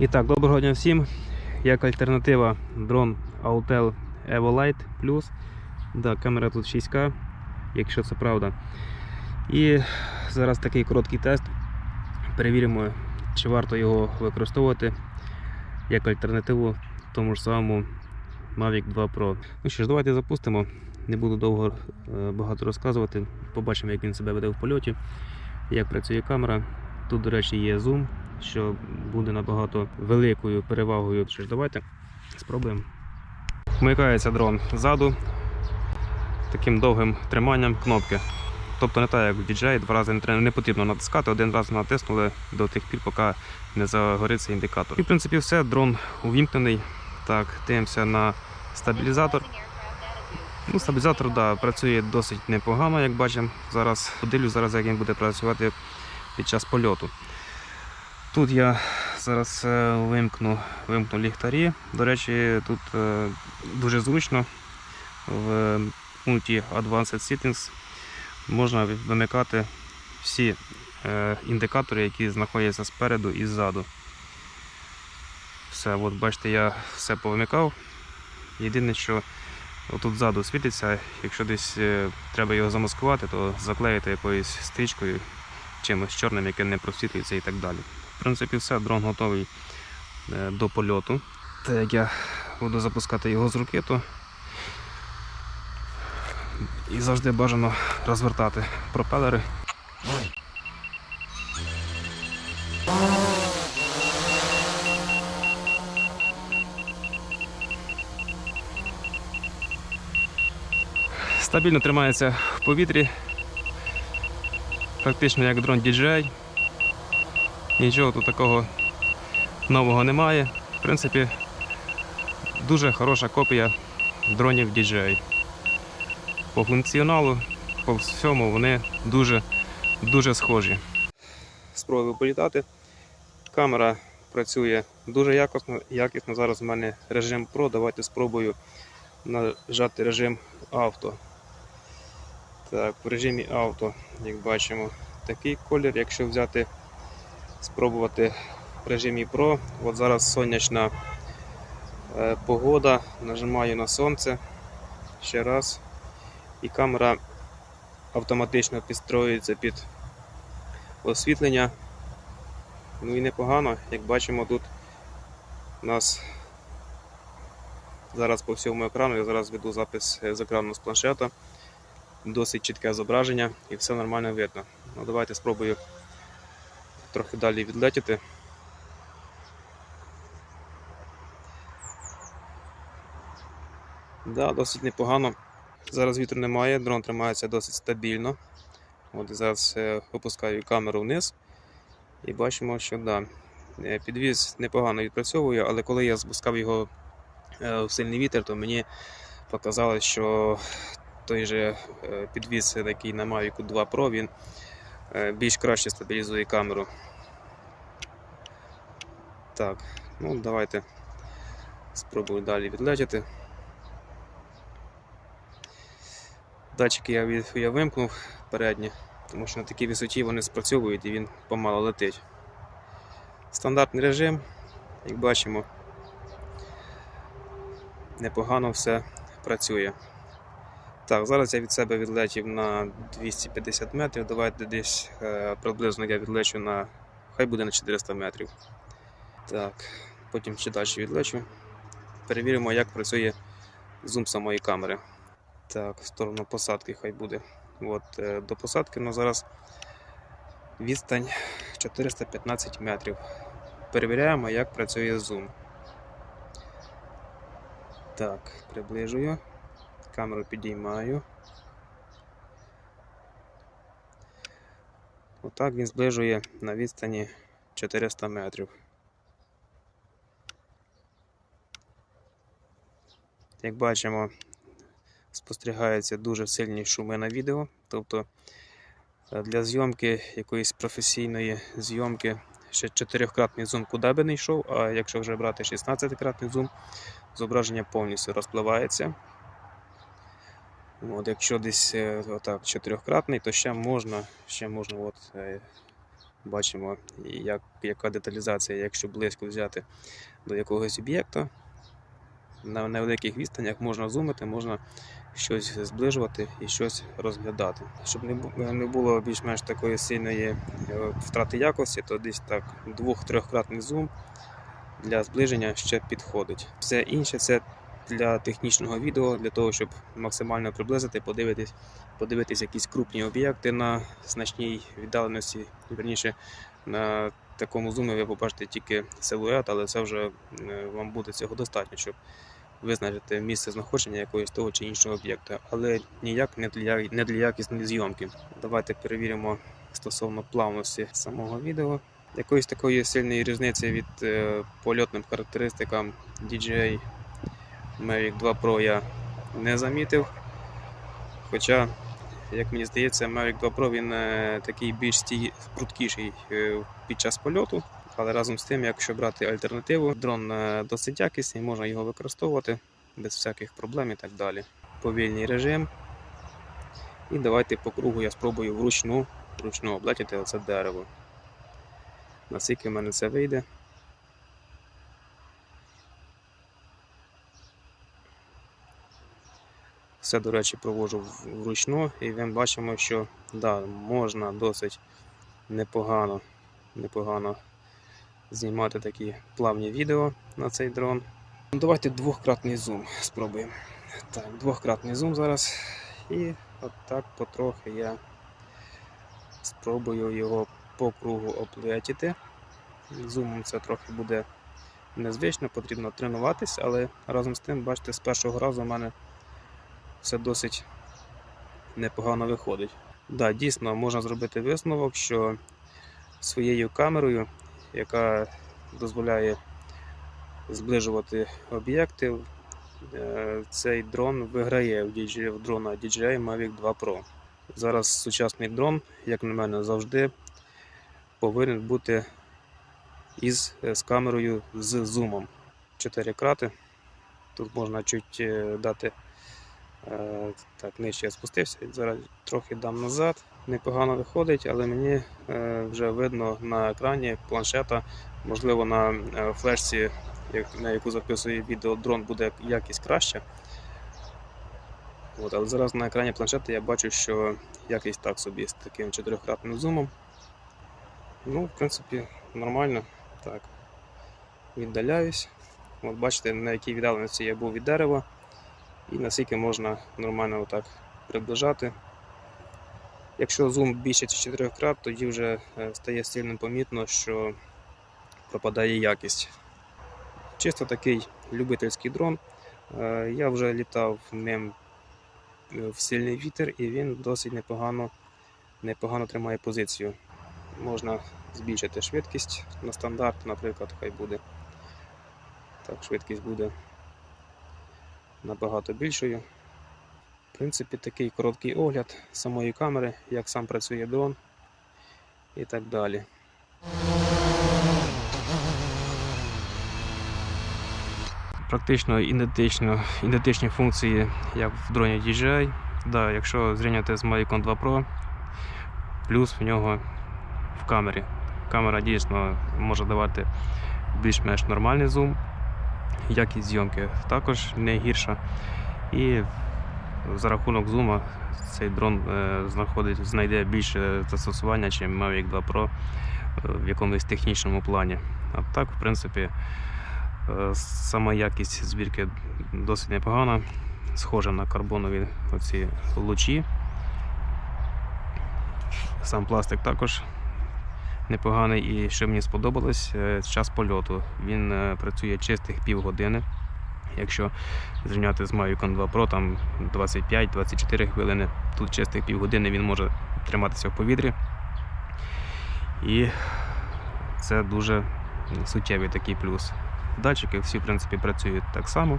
І так, доброго дня всім. Як альтернатива дрон Autel Evo Lite Plus. Да, камера тут 6К, якщо це правда. І зараз такий короткий тест. Перевіримо, чи варто його використовувати як альтернативу тому ж самому Mavic 2 Pro. Ну що ж, давайте запустимо. Не буду довго е, багато розказувати. Побачимо, як він себе веде в польоті, як працює камера. Тут, до речі, є зум, що буде набагато великою перевагою. Що ж, давайте спробуємо. Вмикається дрон ззаду таким довгим триманням кнопки. Тобто не так, як в DJI, два рази не, потрібно натискати, один раз натиснули до тих пір, поки не загориться індикатор. І в принципі все, дрон увімкнений. Так, дивимося на стабілізатор. Ну, стабілізатор да, працює досить непогано, як бачимо. Зараз подивлюсь, зараз, як він буде працювати під час польоту. Тут я зараз е, вимкну, вимкну ліхтарі. До речі, тут е, дуже зручно в пункті Advanced Settings можна вимикати всі е, індикатори, які знаходяться спереду і ззаду. Все, от бачите, я все повимикав. Єдине, що тут ззаду світиться, якщо десь треба його замаскувати, то заклеїти якоюсь стрічкою, чимось чорним, яке не просвітлюється і так далі. В принципі, все, дрон готовий е, до польоту. Так як я буду запускати його з руки, то і завжди бажано розвертати пропелери. Стабільно тримається в повітрі, практично як дрон DJI. Нічого тут такого нового немає. В принципі, дуже хороша копія дронів DJI. По функціоналу, по всьому вони дуже, дуже схожі. Спробую політати. Камера працює дуже якісно. якісно. Зараз в мене режим Pro. Давайте спробую нажати режим авто. Так, в режимі авто, як бачимо, такий колір. Якщо взяти, спробувати в режимі Pro, от зараз сонячна е, погода, нажимаю на сонце ще раз, і камера автоматично підстроюється під освітлення. Ну і непогано, як бачимо, тут у нас зараз по всьому екрану, я зараз веду запис з екрану з планшета досить чітке зображення і все нормально видно. Ну, Давайте спробую трохи далі відлетіти. Да, досить непогано. Зараз вітру немає, дрон тримається досить стабільно. От зараз е, опускаю камеру вниз і бачимо, що да, е, підвіз непогано відпрацьовує, але коли я спускав його е, в сильний вітер, то мені показалось, що той же підвіз, який на Mavic 2 Pro, він більш краще стабілізує камеру. Так, ну давайте спробую далі відлетіти. Датчики я, я вимкнув передні, тому що на такій висоті вони спрацьовують і він помало летить. Стандартний режим, як бачимо, непогано все працює. Так, зараз я від себе відлетів на 250 метрів. Давайте десь е, приблизно я відлечу на. Хай буде на 400 метрів. Так, потім ще далі відлечу. Перевіримо, як працює зум самої камери. Так, в сторону посадки хай буде. От, е, до посадки ну, зараз відстань 415 метрів. Перевіряємо, як працює зум. Так, приближую. Камеру підіймаю. Отак він зближує на відстані 400 метрів. Як бачимо, спостерігаються дуже сильні шуми на відео. Тобто е, для зйомки якоїсь професійної зйомки ще 4-кратний зум куди би не йшов, а якщо вже брати 16-кратний зум, зображення повністю розпливається. От, якщо десь е, отак чотирьохкратний, то ще можна, ще можна от, е, Бачимо, як, яка деталізація, якщо близько взяти до якогось об'єкта. На невеликих відстанях можна зумити, можна щось зближувати і щось розглядати. Щоб не було більш-менш такої сильної е, втрати якості, то десь так двох-трьохкратний зум для зближення ще підходить. Все інше це для технічного відео, для того, щоб максимально приблизити, подивитись, подивитись якісь крупні об'єкти на значній віддаленості. Верніше на такому зумі ви побачите тільки силует, але це вже е, вам буде цього достатньо, щоб визначити місце знаходження якогось того чи іншого об'єкта, але ніяк не для, не для якісної зйомки. Давайте перевіримо стосовно плавності самого відео. Якоїсь такої сильної різниці від е, польотним характеристикам DJI Mavic 2 Pro я не замітив. Хоча, як мені здається, Mavic 2 Pro він е, такий більш стій- пруткіший е, під час польоту. Але разом з тим, якщо брати альтернативу, дрон е, досить якісний, можна його використовувати без всяких проблем і так далі. Повільний режим. І давайте по кругу я спробую вручну, вручну облетіти оце дерево. Наскільки в мене це вийде. Все, до речі, проводжу в- вручну, і ми бачимо, що да, можна досить непогано, непогано знімати такі плавні відео на цей дрон. Ну, Давайте двохкратний зум спробуємо. Так, двохкратний зум зараз. І отак потрохи я спробую його по кругу облетіти. Зумом це трохи буде незвично, потрібно тренуватись, але разом з тим, бачите, з першого разу в мене все досить непогано виходить. Да, дійсно можна зробити висновок, що своєю камерою, яка дозволяє зближувати об'єкти, е, цей дрон виграє в дрона DJI Mavic 2 Pro. Зараз сучасний дрон, як на мене, завжди повинен бути із е, з камерою з зумом. 4 крати. Тут можна чуть е, дати Так, нижче я спустився, зараз трохи дам назад. Непогано виходить, але мені е, вже видно на екрані планшета, можливо, на е, флешці, на яку записує відео дрон, буде якість краща. От, але зараз на екрані планшета я бачу, що якість так собі з таким чотирьохкратним зумом. Ну, в принципі, нормально. Так. Віддаляюсь. От бачите, на якій віддаленості я був від дерева і наскільки можна нормально отак приближати. Якщо зум більше 4 крат, тоді вже е, стає сильно помітно, що пропадає якість. Чисто такий любительський дрон. Е, Я вже літав ним е, в сильний вітер і він досить непогано, непогано тримає позицію. Можна збільшити швидкість на стандарт, наприклад, хай буде. Так, швидкість буде набагато більшою. В принципі, такий короткий огляд самої камери, як сам працює дрон і так далі. Практично ідентично, ідентичні функції, як в дроні DJI. Да, якщо зрівняти з Mavic 2 Pro, плюс в нього в камері. Камера дійсно може давати більш-менш нормальний зум, якість зйомки також не гірша. І за рахунок зума цей дрон е, знаходить, знайде більше застосування, ніж Mavic 2 Pro е, в якомусь технічному плані. А так, в принципі, е, сама якість збірки досить непогана, схожа на карбонові оці лучі. Сам пластик також непоганий і що мені сподобалось, е, час польоту. Він е, працює чистих півгодини. Якщо зрівняти з Mavic 2 Pro, там 25-24 хвилини, тут чистих півгодини він може триматися в повітрі. І це дуже суттєвий такий плюс. Датчики всі в принципі працюють так само.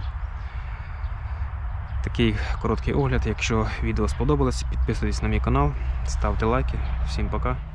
Такий короткий огляд. Якщо відео сподобалось, підписуйтесь на мій канал, ставте лайки. Всім пока.